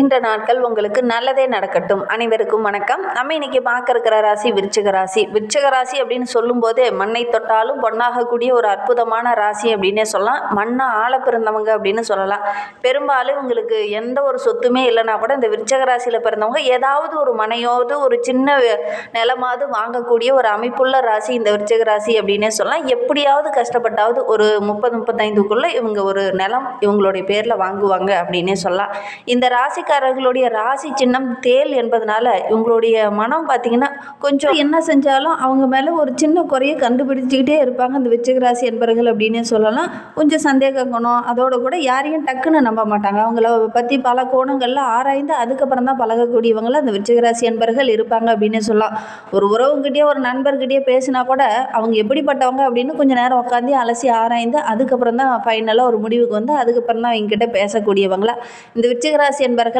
இன்ற நாட்கள் உங்களுக்கு நல்லதே நடக்கட்டும். அனைவருக்கும் வணக்கம். நம்ம இன்னைக்கு பார்க்க இருக்கிற ராசி விருச்சிக ராசி. விருச்சிக ராசி அப்படின்னு சொல்லும்போதே மண்ணை தொட்டாலும் பொண்ணாகக்கூடிய ஒரு அற்புதமான ராசி அப்படின்னே சொல்லலாம். மண்ணை ஆழ பிறந்தவங்க அப்படின்னு சொல்லலாம். பெரும்பாலும் இவங்களுக்கு எந்த ஒரு சொத்துமே இல்லைன்னா கூட இந்த விருச்சிக ராசியில் பிறந்தவங்க ஏதாவது ஒரு மனையாவது ஒரு சின்ன நிலமாவது வாங்கக்கூடிய ஒரு அமைப்புள்ள ராசி இந்த விருச்சிக ராசி அப்படின்னே சொல்லலாம். எப்படியாவது கஷ்டப்பட்டாவது ஒரு முப்பது முப்பத்தைந்துக்குள்ளே இவங்க ஒரு நிலம் இவங்களுடைய பேரில் வாங்குவாங்க அப்படின்னே சொல்லலாம். இந்த ராசிக்காரர்களுடைய ராசி சின்னம் தேல் என்பதனால இவங்களுடைய மனம் பார்த்திங்கன்னா கொஞ்சம் என்ன செஞ்சாலும் அவங்க மேலே ஒரு சின்ன குறையை கண்டுபிடிச்சிக்கிட்டே இருப்பாங்க. இந்த விருச்சிக ராசி என்பவர்கள் அப்படின்னே சொல்லலாம். கொஞ்சம் சந்தேக குணம் அதோட கூட யாரையும் டக்குன்னு நம்ப மாட்டாங்க. அவங்கள பற்றி பல கோணங்களில் ஆராய்ந்து அதுக்கப்புறம் தான் பழகக்கூடியவங்கள அந்த விருச்சிக ராசி என்பர்கள் இருப்பாங்க அப்படின்னு சொல்லலாம். ஒரு உறவுங்கிட்டே ஒரு நண்பர்கிட்டயே பேசினா கூட அவங்க எப்படிப்பட்டவங்க அப்படின்னு கொஞ்சம் நேரம் உட்காந்து அலசி ஆராய்ந்து அதுக்கப்புறம் தான் ஃபைனலாக ஒரு முடிவுக்கு வந்து அதுக்கப்புறம் தான் அவங்ககிட்ட பேசக்கூடியவங்களா. இந்த விருச்சிக ராசி என்பர்கள்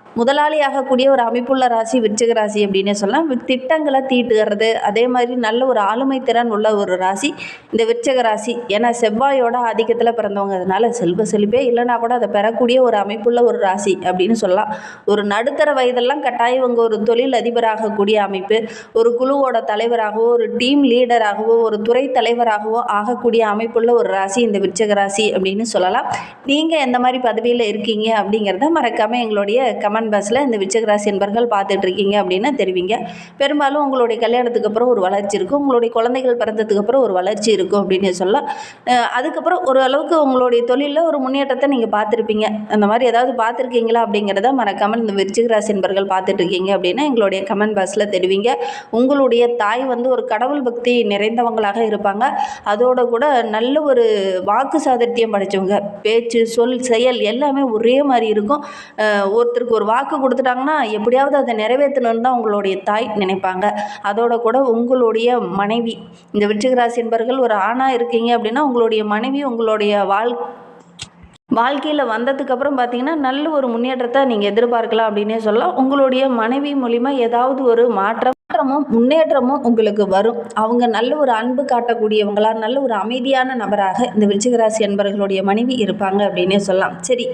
முதலாளியாகக்கூடிய ஒரு அமைப்புள்ள ராசி விருச்சிக ராசி அப்படின்னு சொல்லலாம். திட்டங்களை தீட்டுகிறது. அதே மாதிரி நல்ல ஒரு ஆளுமை திறன் உள்ள ஒரு ராசி இந்த விருச்சிக ராசி. ஏன்னா செவ்வாயோட ஆதிக்கத்தில் பிறந்தவங்க. அதனால செல்வ செழிப்பே இல்லைனா கூட அதை பெறக்கூடிய ஒரு அமைப்புள்ள ஒரு ராசி அப்படின்னு சொல்லலாம். ஒரு நடுத்தர வயதெல்லாம் கட்டாயம் இவங்க ஒரு தொழில் அதிபராகக்கூடிய அமைப்பு. ஒரு குழுவோட தலைவராகவோ ஒரு டீம் லீடராகவோ ஒரு துறை தலைவராகவோ ஆகக்கூடிய அமைப்புள்ள ஒரு ராசி இந்த விருச்சிக ராசி அப்படின்னு சொல்லலாம். நீங்கள் எந்த மாதிரி பதவியில் இருக்கீங்க அப்படிங்கிறத மறக்காமல் எங்களுடைய கமெண்ட் கமெண்ட் பாக்ஸில் இந்த விச்சகராசி என்பர்கள் பார்த்துட்டு இருக்கீங்க தெரிவிங்க. பெரும்பாலும் உங்களுடைய கல்யாணத்துக்கு அப்புறம் ஒரு வளர்ச்சி இருக்கும். உங்களுடைய குழந்தைகள் பிறந்ததுக்கு அப்புறம் ஒரு வளர்ச்சி இருக்கும் அப்படின்னு சொல்லலாம். அதுக்கப்புறம் ஒரு அளவுக்கு உங்களுடைய தொழிலில் ஒரு முன்னேற்றத்தை நீங்கள் பார்த்துருப்பீங்க. அந்த மாதிரி ஏதாவது பார்த்துருக்கீங்களா அப்படிங்கிறத மறக்காமல் இந்த விருச்சிகராசி என்பர்கள் பார்த்துட்டு இருக்கீங்க அப்படின்னா எங்களுடைய கமெண்ட் பாக்ஸில் தெரிவிங்க. உங்களுடைய தாய் வந்து ஒரு கடவுள் பக்தி நிறைந்தவங்களாக இருப்பாங்க. அதோட கூட நல்ல ஒரு வாக்கு சாதத்தியம் படைச்சவங்க. பேச்சு சொல் செயல் எல்லாமே ஒரே மாதிரி இருக்கும். ஒருத்தருக்கு ஒரு வாக்கு கொடுத்துட்டாங்கன்னா எப்படியாவது அதை நிறைவேற்றணும்னு தான் உங்களுடைய தாய் நினைப்பாங்க. அதோட கூட உங்களுடைய மனைவி. இந்த விருச்சிகராசி என்பர்கள் ஒரு ஆணாக இருக்கீங்க அப்படின்னா உங்களுடைய மனைவி உங்களுடைய வாழ் வாழ்க்கையில் வந்ததுக்கப்புறம் பார்த்தீங்கன்னா நல்ல ஒரு முன்னேற்றத்தை நீங்கள் எதிர்பார்க்கலாம் அப்படின்னே சொல்லலாம். உங்களுடைய மனைவி மூலிமா ஏதாவது ஒரு மாற்றம் மாற்றமும் முன்னேற்றமும் உங்களுக்கு வரும். அவங்க நல்ல ஒரு அன்பு காட்டக்கூடியவங்களா நல்ல ஒரு அமைதியான நபராக இந்த விருச்சிகராசி என்பவர்களுடைய மனைவி இருப்பாங்க அப்படின்னே சொல்லலாம். சரி.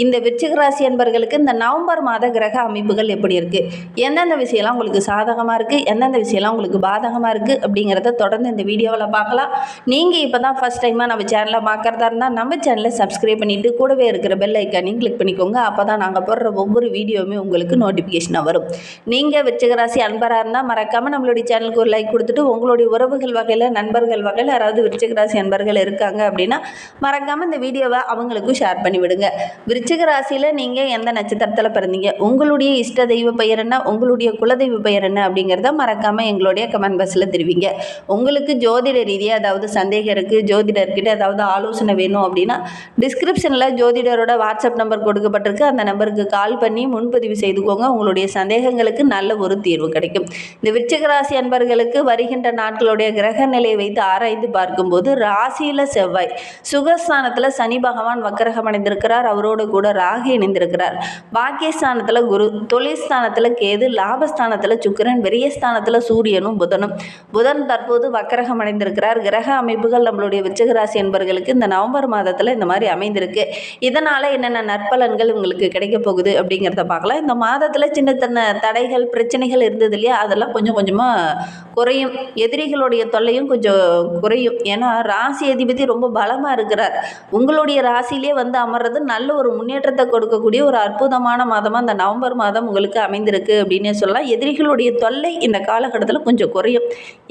இந்த விருச்சிக ராசி என்பர்களுக்கு இந்த நவம்பர் மாத கிரக அமைப்புகள் எப்படி இருக்குது எந்தெந்த விஷயம்லாம் உங்களுக்கு சாதகமாக இருக்குது எந்தெந்த விஷயம்லாம் உங்களுக்கு பாதகமாக இருக்குது அப்படிங்கிறத தொடர்ந்து இந்த வீடியோவில் பார்க்கலாம். நீங்கள் இப்போ தான் ஃபஸ்ட் டைமாக நம்ம சேனலை பார்க்குறதா இருந்தால் நம்ம சேனலை சப்ஸ்கிரைப் பண்ணிவிட்டு கூடவே இருக்கிற பெல் ஐக்கானையும் கிளிக் பண்ணிக்கோங்க. அப்போ தான் நாங்கள் போடுற ஒவ்வொரு வீடியோவுமே உங்களுக்கு நோட்டிஃபிகேஷனாக வரும். நீங்கள் விருச்சிக ராசி அன்பராக இருந்தால் மறக்காமல் நம்மளுடைய சேனலுக்கு ஒரு லைக் கொடுத்துட்டு உங்களுடைய உறவுகள் வகையில் நண்பர்கள் வகையில் யாராவது விருச்சிக ராசி அன்பர்கள் இருக்காங்க அப்படின்னா மறக்காமல் இந்த வீடியோவை அவங்களுக்கும் ஷேர் பண்ணிவிடுங்க. விடுங்க விருச்சிக ராசியில் நீங்கள் எந்த நட்சத்திரத்தில் பிறந்தீங்க? உங்களுடைய இஷ்ட தெய்வ பெயர் என்ன? உங்களுடைய குலதெய்வ பெயர் என்ன? அப்படிங்கிறத மறக்காமல் எங்களுடைய கமெண்ட் பாக்ஸில் தெரிவிங்க. உங்களுக்கு ஜோதிட ரீதியாக ஏதாவது சந்தேகம் இருக்குது ஜோதிடர்கிட்ட ஏதாவது ஆலோசனை வேணும் அப்படின்னா டிஸ்கிரிப்ஷனில் ஜோதிடரோட வாட்ஸ்அப் நம்பர் கொடுக்கப்பட்டிருக்கு. அந்த நம்பருக்கு கால் பண்ணி முன்பதிவு செய்துக்கோங்க. உங்களுடைய சந்தேகங்களுக்கு நல்ல ஒரு தீர்வு கிடைக்கும். இந்த விருச்சிக ராசி அன்பர்களுக்கு வருகின்ற நாட்களுடைய கிரக நிலையை வைத்து ஆராய்ந்து பார்க்கும்போது ராசியில் செவ்வாய் சுகஸ்தானத்தில் சனி பகவான் வக்கரகம் அடைந்திருக்கிறார் அவரோட கூட ராகு இணைந்திருக்கிறார். பாக்கியஸ்தானத்தில் குரு தொழில்ஸ்தானத்தில் கேது லாபஸ்தானத்தில் சுக்கரன் விரயஸ்தானத்தில் சூரியனும் புதனும். புதன் தற்போது வக்கரகம் அடைந்திருக்கிறார். கிரக அமைப்புகள் நம்மளுடைய விச்சகராசி ராசி என்பவர்களுக்கு இந்த நவம்பர் மாதத்தில் இந்த மாதிரி அமைந்திருக்கு. இதனால் என்னென்ன நற்பலன்கள் உங்களுக்கு கிடைக்க போகுது அப்படிங்கிறத பார்க்கலாம். இந்த மாதத்தில் சின்ன சின்ன தடைகள் பிரச்சனைகள் இருந்தது இல்லையா? அதெல்லாம் கொஞ்சம் கொஞ்சமாக குறையும். எதிரிகளுடைய தொல்லையும் கொஞ்சம் குறையும். ஏன்னா ராசி அதிபதி ரொம்ப பலமாக இருக்கிறார். உங்களுடைய ராசியிலே வந்து அமர்றது நல்ல ஒரு முன்னேற்றத்தை கொடுக்கக்கூடிய ஒரு அற்புதமான மாதமாக இந்த நவம்பர் மாதம் உங்களுக்கு அமைந்திருக்கு அப்படின்னே சொல்லலாம். எதிரிகளுடைய தொல்லை இந்த காலகட்டத்தில் கொஞ்சம் குறையும்.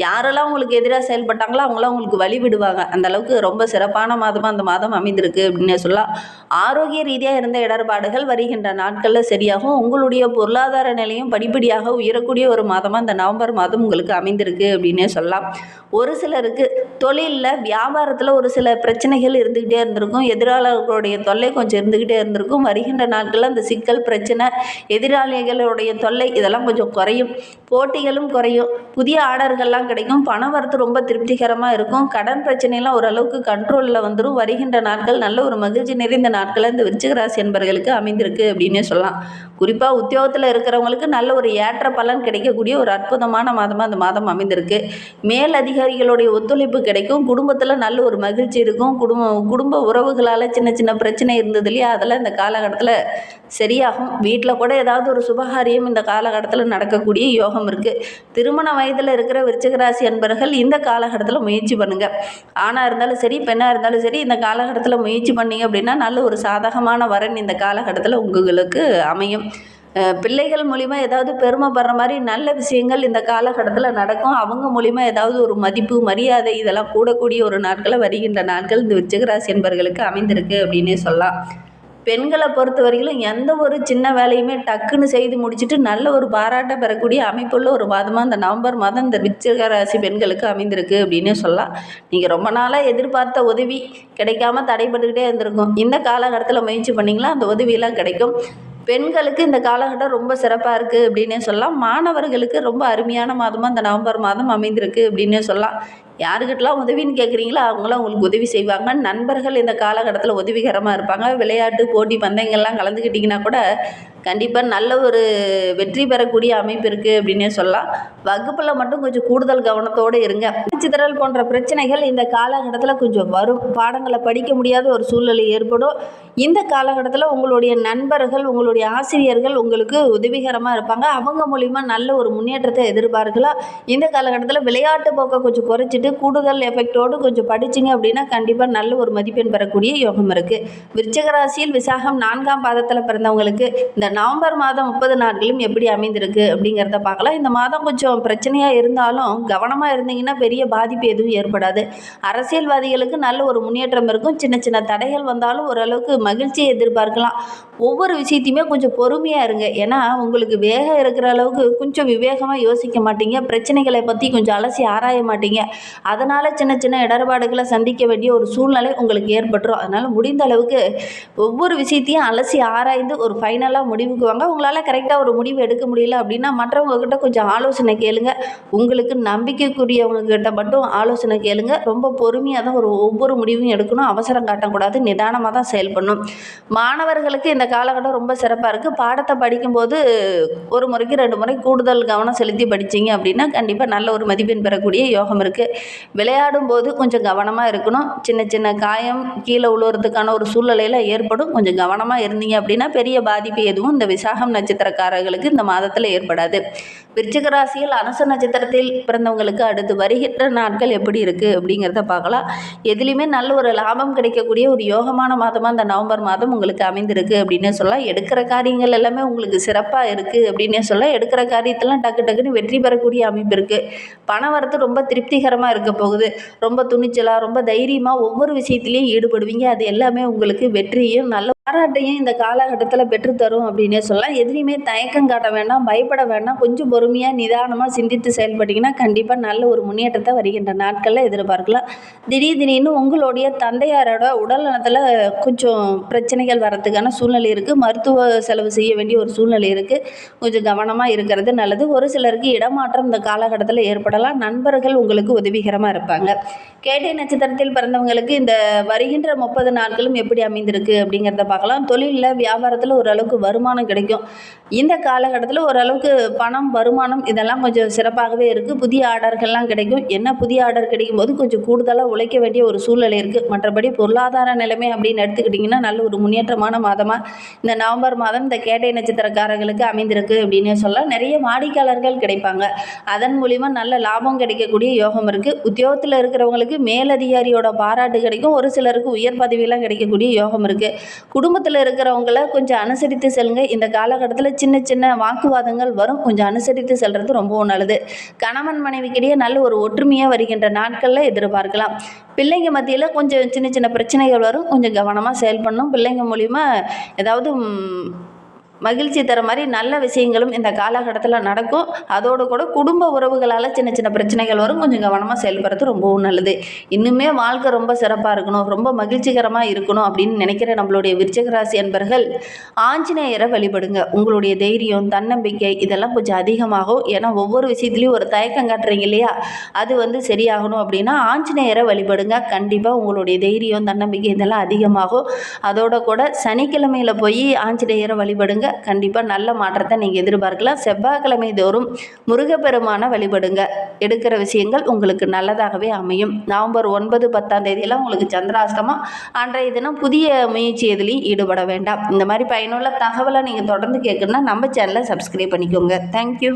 யாரெல்லாம் உங்களுக்கு எதிராக செயல்பட்டாங்களோ அவங்களாம் உங்களுக்கு வழி விடுவாங்க. அந்த அளவுக்கு ரொம்ப சிறப்பான மாதமாக அந்த மாதம் அமைந்திருக்கு அப்படின்னே சொல்லலாம். ஆரோக்கிய ரீதியாக இருந்த இடர்பாடுகள் வருகின்ற நாட்களில் சரியாகும். உங்களுடைய பொருளாதார நிலையும் படிப்படியாக உயரக்கூடிய ஒரு மாதமாக இந்த நவம்பர் மாதம் உங்களுக்கு அமைந்திருக்கு அப்படின்னே சொல்லலாம். ஒரு சிலருக்கு தொழிலில் வியாபாரத்தில் ஒரு சில பிரச்சனைகள் இருந்துக்கிட்டே இருந்திருக்கும். எதிராளர்களுடைய தொல்லை கொஞ்சம் இருந்துக்கிட்டே இருந்திருக்கும். வருகின்ற நாட்களில் அந்த சிக்கல் பிரச்சனை எதிராளிகளுடைய தொல்லை இதெல்லாம் கொஞ்சம் குறையும். போட்டிகளும் குறையும். புதிய ஆர்டர்கள்லாம் கிடைக்கும். பண வரத்து ரொம்ப திருப்திகரமாக இருக்கும். கடன் பிரச்சனைலாம் ஓரளவுக்கு கண்ட்ரோலில் வந்துடும் வருகின்ற நாட்கள் நல்ல ஒரு மகிழ்ச்சி நிறைந்த நாட்களில் இந்த விருச்சிகராசி என்பர்களுக்கு என்பவர்களுக்கு அமைந்திருக்கு அப்படின்னே சொல்லலாம். குறிப்பாக உத்தியோகத்தில் இருக்கிறவங்களுக்கு நல்ல ஒரு ஏற்ற பலன் கிடைக்கக்கூடிய ஒரு அற்புதமான மாதமாக அந்த மாதம் அமைந்திருக்கு. மேல் அதிகாரிகளுடைய ஒத்துழைப்பு கிடைக்கும். குடும்பத்தில் நல்ல ஒரு மகிழ்ச்சி இருக்கும். குடும்ப குடும்ப உறவுகளால் சின்ன சின்ன பிரச்சனை இருந்தது இல்லையா? அதெல்லாம் அதனால் இந்த காலகட்டத்தில் சரியாகும். வீட்டில் கூட ஏதாவது ஒரு சுபகாரியம் இந்த காலகட்டத்தில் நடக்கக்கூடிய யோகம் இருக்குது திருமண வயதில் இருக்கிற விருச்சிகராசி அன்பர்கள் இந்த காலகட்டத்தில் முயற்சி பண்ணுங்கள் ஆணாக இருந்தாலும் சரி பெண்ணாக இருந்தாலும் சரி இந்த காலகட்டத்தில் முயற்சி பண்ணீங்க அப்படின்னா நல்ல ஒரு சாதகமான வரன் இந்த காலகட்டத்தில் உங்களுக்கு அமையும். பிள்ளைகள் மூலிமா ஏதாவது பெருமைப்படுற மாதிரி நல்ல விஷயங்கள் இந்த காலகட்டத்தில் நடக்கும். அவங்க மூலிமா ஏதாவது ஒரு மதிப்பு மரியாதை இதெல்லாம் கூடக்கூடிய ஒரு நாட்களில் வருகின்ற நாட்கள் இந்த விச்சகராசி என்பர்களுக்கு அமைந்திருக்கு அப்படின்னே சொல்லலாம். பெண்களை பொறுத்த வரையிலும் எந்த ஒரு சின்ன வேலையுமே டக்குன்னு செய்து முடிச்சுட்டு நல்ல ஒரு பாராட்டை பெறக்கூடிய அமைப்புள்ள ஒரு மாதமாக இந்த நவம்பர் மாதம் இந்த விச்சக ராசி பெண்களுக்கு அமைந்திருக்கு அப்படின்னே சொல்லலாம். நீங்கள் ரொம்ப நாளாக எதிர்பார்த்த உதவி கிடைக்காம தடைபட்டுக்கிட்டே இருந்திருக்கும். இந்த காலகட்டத்தில் முயற்சி பண்ணிங்களா அந்த உதவியெல்லாம் கிடைக்கும். பெண்களுக்கு இந்த காலகட்டம் ரொம்ப சிறப்பாக இருக்குது அப்படின்னே சொல்லலாம். மாணவர்களுக்கு ரொம்ப அருமையான மாதமாக இந்த நவம்பர் மாதம் அமைந்திருக்கு அப்படின்னே சொல்லலாம். யாருக்கிட்டலாம் உதவின்னு கேட்குறீங்களோ அவங்களாம் உங்களுக்கு உதவி செய்வாங்க. நண்பர்கள் இந்த காலகட்டத்தில் உதவிகரமாக இருப்பாங்க. விளையாட்டு போட்டி பந்தயங்கள்லாம் கலந்துக்கிட்டிங்கன்னா கூட கண்டிப்பாக நல்ல ஒரு வெற்றி பெறக்கூடிய அமைப்பு இருக்குது அப்படின்னே சொல்லலாம். வகுப்பில் மட்டும் கொஞ்சம் கூடுதல் கவனத்தோடு இருங்க. சிதறல் போன்ற பிரச்சனைகள் இந்த காலகட்டத்தில் கொஞ்சம் வரும். பாடங்களை படிக்க முடியாத ஒரு சூழ்நிலை ஏற்படும். இந்த காலகட்டத்தில் உங்களுடைய நண்பர்கள் உங்களுடைய ஆசிரியர்கள் உங்களுக்கு உதவிகரமாக இருப்பாங்க. அவங்க மூலிமா நல்ல ஒரு முன்னேற்றத்தை எதிர்பார்க்கலாம். இந்த காலகட்டத்தில் விளையாட்டு போக்கை கொஞ்சம் குறைச்சிட்டு கூடுதல் எஃபெக்டோடு கொஞ்சம் படிச்சிங்க அப்படின்னா கண்டிப்பாக நல்ல ஒரு மதிப்பெண் பெறக்கூடிய யோகம் இருக்குது விருச்சக ராசியில் விசாகம் நான்காம் பாதத்தில் பிறந்தவங்களுக்கு இந்த நவம்பர் மாதம் முப்பது நாட்களும் எப்படி அமைந்திருக்கு அப்படிங்கிறத பார்க்கலாம். இந்த மாதம் கொஞ்சம் பிரச்சனையாக இருந்தாலும் கவனமாக இருந்தீங்கன்னா பெரிய பாதிப்பு எதுவும் ஏற்படாது. அரசியல்வாதிகளுக்கு நல்ல ஒரு முன்னேற்றம் இருக்கும். சின்ன சின்ன தடைகள் வந்தாலும் ஓரளவுக்கு மகிழ்ச்சியை எதிர்பார்க்கலாம். ஒவ்வொரு விஷயத்தையுமே கொஞ்சம் பொறுமையாக இருங்க. ஏன்னா உங்களுக்கு வேகம் இருக்கிற அளவுக்கு கொஞ்சம் விவேகமாக யோசிக்க மாட்டீங்க. பிரச்சனைகளை பற்றி கொஞ்சம் அலசி ஆராய மாட்டீங்க. அதனால் சின்ன சின்ன இடர்பாடுகளை சந்திக்க வேண்டிய ஒரு சூழ்நிலை உங்களுக்கு ஏற்பட்டுரும். அதனால் முடிந்த அளவுக்கு ஒவ்வொரு விஷயத்தையும் அலசி ஆராய்ந்து ஒரு ஃபைனலாக முடிவுக்கு வாங்க. உங்களால் கரெக்டாக ஒரு முடிவு எடுக்க முடியல அப்படின்னா மற்றவங்க கிட்ட கொஞ்சம் ஆலோசனை கேளுங்க. உங்களுக்கு நம்பிக்கைக்குரியவங்க கிட்ட மட்டும் ஆலோசனை கேளுங்க. ரொம்ப பொறுமையாக தான் ஒரு ஒவ்வொரு முடிவும் எடுக்கணும். அவசரம் காட்டக்கூடாது. நிதானமாக தான் செயல்படணும். மாணவர்களுக்கு இந்த காலகட்டம் ரொம்ப சிறப்பாக இருக்குது பாடத்தை படிக்கும்போது ஒரு முறைக்கு ரெண்டு முறை கூடுதல் கவனம் செலுத்தி படித்தீங்க அப்படின்னா கண்டிப்பாக நல்ல ஒரு மதிப்பெண் பெறக்கூடிய யோகம் இருக்குது விளையாடும் போது கொஞ்சம் கவனமாக இருக்கணும். சின்ன சின்ன காயம் கீழே உழுவுறதுக்கான ஒரு சூழ்நிலையில் ஏற்படும். கொஞ்சம் கவனமாக இருந்தீங்க அப்படின்னா பெரிய பாதிப்பு எதுவும் இந்த விசாகம் நட்சத்திரக்காரர்களுக்கு இந்த மாதத்தில் ஏற்படாது. விருச்சிகராசியில் அனுச நட்சத்திரத்தில் பிறந்தவங்களுக்கு அடுத்து வருகின்ற நாட்கள் எப்படி இருக்குது அப்படிங்கிறத பார்க்கலாம். எதுலேயுமே நல்ல ஒரு லாபம் கிடைக்கக்கூடிய ஒரு யோகமான மாதமாக அந்த நவம்பர் மாதம் உங்களுக்கு அமைந்திருக்கு அப்படின்னே சொல்லலாம். எடுக்கிற காரியங்கள் எல்லாமே உங்களுக்கு சிறப்பாக இருக்குது அப்படின்னே சொல்லலாம். எடுக்கிற காரியத்தெல்லாம் டக்கு டக்குன்னு வெற்றி பெறக்கூடிய அமைப்பு இருக்குது பண வரத்து ரொம்ப திருப்திகரமாக இருக்க போகுது. ரொம்ப துணிச்சலாக ரொம்ப தைரியமாக ஒவ்வொரு விஷயத்துலையும் ஈடுபடுவீங்க. அது எல்லாமே உங்களுக்கு வெற்றியும் நல்ல பாராட்டையும் இந்த காலகட்டத்தில் பெற்றுத்தரும் அப்படின்னே சொல்லலாம் எதுலேயுமே தயக்கம் காட்ட வேண்டாம் பயப்பட வேண்டாம். கொஞ்சம் பொறுமையாக நிதானமாக சிந்தித்து செயல்பட்டிங்கன்னா கண்டிப்பாக நல்ல ஒரு முன்னேற்றத்தை வருகின்ற நாட்களில் எதிர்பார்க்கலாம் திடீர் திடீர்னு உங்களுடைய தந்தையாரோட உடல் நலத்தில் கொஞ்சம் பிரச்சனைகள் வரத்துக்கான சூழ்நிலை இருக்குது மருத்துவ செலவு செய்ய வேண்டிய ஒரு சூழ்நிலை இருக்குது கொஞ்சம் கவனமாக இருக்கிறது நல்லது. ஒரு சிலருக்கு இடமாற்றம் இந்த காலகட்டத்தில் ஏற்படலாம். நண்பர்கள் உங்களுக்கு உதவிகரமாக இருப்பாங்க. கேட்டை நட்சத்திரத்தில் பிறந்தவங்களுக்கு இந்த வருகின்ற முப்பது நாட்களும் எப்படி அமைந்திருக்கு அப்படிங்கிறத பார்க்கலாம். தொழிலில் வியாபாரத்தில் ஓரளவுக்கு வருமானம் கிடைக்கும். இந்த காலகட்டத்தில் ஓரளவுக்கு பணம் வருமானம் இதெல்லாம் கொஞ்சம் சிறப்பாகவே இருக்குது புதிய ஆர்டர்கள்லாம் கிடைக்கும். என்ன புதிய ஆர்டர் கிடைக்கும் போது கொஞ்சம் கூடுதலாக உழைக்க வேண்டிய ஒரு சூழ்நிலை இருக்குது மற்றபடி பொருளாதார நிலைமை அப்படின்னு எடுத்துக்கிட்டிங்கன்னா நல்ல ஒரு முன்னேற்றமான மாதமாக இந்த நவம்பர் மாதம் இந்த கேட்டை நட்சத்திரக்காரர்களுக்கு அமைந்திருக்கு அப்படின்னு சொல்லலாம். நிறைய வாடிக்கையாளர்கள் கிடைப்பாங்க. அதன் மூலிமா நல்ல லாபம் கிடைக்கக்கூடிய யோகம் இருக்குது உத்தியோகத்தில் இருக்கிறவங்களுக்கு மேலதிகாரியோட பாராட்டு கிடைக்கும். ஒரு சிலருக்கு உயர் பதவியெல்லாம் கிடைக்கக்கூடிய யோகம் இருக்குது குடும்பத்தில் இருக்கிறவங்கள கொஞ்சம் அனுசரித்து செல்லுங்க. இந்த காலகட்டத்தில் சின்ன சின்ன வாக்குவாதங்கள் வரும். கொஞ்சம் அனுசரித்து செல்கிறது ரொம்பவும் நல்லது. கணவன் மனைவிக்கிடையே நல்ல ஒரு ஒற்றுமையாக வருகின்ற நாட்களில் எதிர்பார்க்கலாம். பிள்ளைங்க மத்தியில் கொஞ்சம் சின்ன சின்ன பிரச்சனைகள் வரும். கொஞ்சம் கவனமாக செயல்படணும். பிள்ளைங்க மூலிமா ஏதாவது மகிழ்ச்சி தர மாதிரி நல்ல விஷயங்களும் இந்த காலகட்டத்தில் நடக்கும். அதோடு கூட குடும்ப உறவுகளால் சின்ன சின்ன பிரச்சனைகள் வரும். கொஞ்சம் கவனமாக செயல்படுறது ரொம்பவும் நல்லது. இன்னுமே வாழ்க்கை ரொம்ப சிறப்பாக இருக்கணும். ரொம்ப மகிழ்ச்சிகரமாக இருக்கணும் அப்படின்னு நினைக்கிற நம்மளுடைய விருச்சகராசி அன்பர்கள் ஆஞ்சநேயரை வழிபடுங்க. உங்களுடைய தைரியம் தன்னம்பிக்கை இதெல்லாம் கொஞ்சம் அதிகமாகும். ஏன்னா ஒவ்வொரு விஷயத்துலையும் ஒரு தயக்கம் காட்டுறீங்க இல்லையா? அது வந்து சரியாகணும் அப்படின்னா ஆஞ்சநேயரை வழிபடுங்க. கண்டிப்பாக உங்களுடைய தைரியம் தன்னம்பிக்கை இதெல்லாம் அதிகமாகும். அதோட கூட சனிக்கிழமையில் போய் ஆஞ்சநேயரை வழிபடுங்க. கண்டிப்பாக நல்ல மாற்றத்தை நீங்கள் எதிர்பார்க்கலாம். செவ்வாய்க்கிழமை தோறும் முருகப்பெருமான வழிபடுங்க. எடுக்கிற விஷயங்கள் உங்களுக்கு நல்லதாகவே அமையும். நவம்பர் ஒன்பது பத்தாம் தேதியெல்லாம் உங்களுக்கு சந்திராஷ்டமம். அன்றைய தினம் புதிய முயற்சி எதுலையும் ஈடுபட வேண்டாம். இந்த மாதிரி பயனுள்ள தகவலை நீங்கள் தொடர்ந்து கேட்கணுன்னா நம்ம சேனலை சப்ஸ்கிரைப் பண்ணிக்கோங்க. தேங்க்யூ